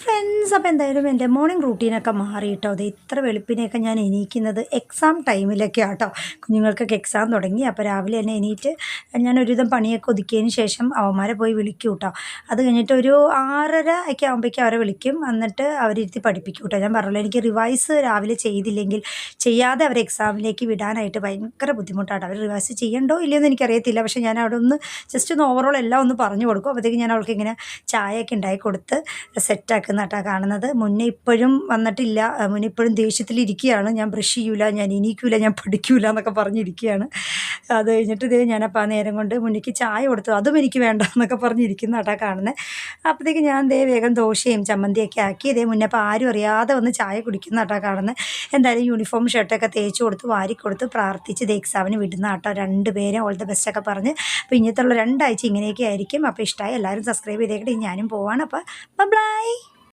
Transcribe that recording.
friends. Friends അപ്പോൾ എന്തായാലും എന്റെ മോർണിംഗ് റൂട്ടീനൊക്കെ മാറി കേട്ടോ അത് ഇത്ര വെളുപ്പിനെയൊക്കെ ഞാൻ എണീക്കുന്നത് എക്സാം ടൈമിലൊക്കെ ആട്ടോ. കുഞ്ഞുങ്ങൾക്കൊക്കെ എക്സാം തുടങ്ങി. അപ്പോൾ രാവിലെ തന്നെ എണീറ്റ് ഞാൻ ഒരുവിധം പണിയൊക്കെ ഒതുക്കിയതിന് ശേഷം അവന്മാരെ പോയി വിളിക്കും കേട്ടോ അത് കഴിഞ്ഞിട്ട് ഒരു ആറര ഒക്കെ ആകുമ്പോഴേക്കും അവരെ വിളിക്കും. എന്നിട്ട് അവരിരുത്തി പഠിപ്പിക്കും കേട്ടോ ഞാൻ പറഞ്ഞല്ലോ എനിക്ക് റിവൈസ് രാവിലെ ചെയ്തില്ലെങ്കിൽ ചെയ്യാതെ അവരെ എക്സാമിലേക്ക് വിടാനായിട്ട് ഭയങ്കര ബുദ്ധിമുട്ടാണ്. അവർ റിവൈസ് ചെയ്യണ്ടോ ഇല്ലയോ എന്ന് എനിക്കറിയത്തില്ല. പക്ഷേ ഞാൻ അവിടെ ഒന്ന് ജസ്റ്റ് ഒന്ന് ഓവറോൾ എല്ലാം ഒന്ന് പറഞ്ഞു കൊടുക്കും. അപ്പോഴത്തേക്ക് ഞാൻ അവൾക്ക് ഇങ്ങനെ ചായയൊക്കെ ഉണ്ടാക്കി കൊടുത്ത് സെറ്റാക്കുന്ന കേട്ടോ കാണുന്നത്. മുന്നേ ഇപ്പോഴും വന്നിട്ടില്ല. മുന്നേ ഇപ്പോഴും ദേഷ്യത്തിലിരിക്കുകയാണ്. ഞാൻ ബ്രഷ് ചെയ്യൂല ഞാൻ ഇനിക്കൂല ഞാൻ പഠിക്കൂല എന്നൊക്കെ പറഞ്ഞിരിക്കുകയാണ്. അത് കഴിഞ്ഞിട്ട് ഇതേ ഞാനപ്പോൾ ആ നേരം കൊണ്ട് മുന്നിക്ക് ചായ കൊടുത്തു. അതും എനിക്ക് വേണ്ട എന്നൊക്കെ പറഞ്ഞിരിക്കുന്ന കേട്ടാ കാണുന്നത് അപ്പോഴത്തേക്ക് ഞാൻ ദേ വേഗം ദോശയും ചമ്മന്തിയൊക്കെ ആക്കി ഇതേ മുന്നേ അപ്പോൾ ആരും അറിയാതെ വന്ന് ചായ കുടിക്കുന്ന കേട്ടാ കാണുന്നത് എന്തായാലും യൂണിഫോം ഷർട്ടൊക്കെ തേച്ച് കൊടുത്ത് വാരി കൊടുത്ത് പ്രാർത്ഥിച്ച് ഇത് എക്സാമിന് വിടുന്ന കേട്ടോ പേരെ ഓൾ ദ ബെസ്റ്റ് ഒക്കെ പറഞ്ഞ്. അപ്പോൾ ഇങ്ങനത്തുള്ള രണ്ടാഴ്ച ഇങ്ങനെയൊക്കെ ആയിരിക്കും. അപ്പോൾ ഇഷ്ടമായി എല്ലാവരും സബ്സ്ക്രൈബ് ചെയ്തേക്കട്ടെ. ഞാനും പോവാണ്. അപ്പോൾ ബൈ.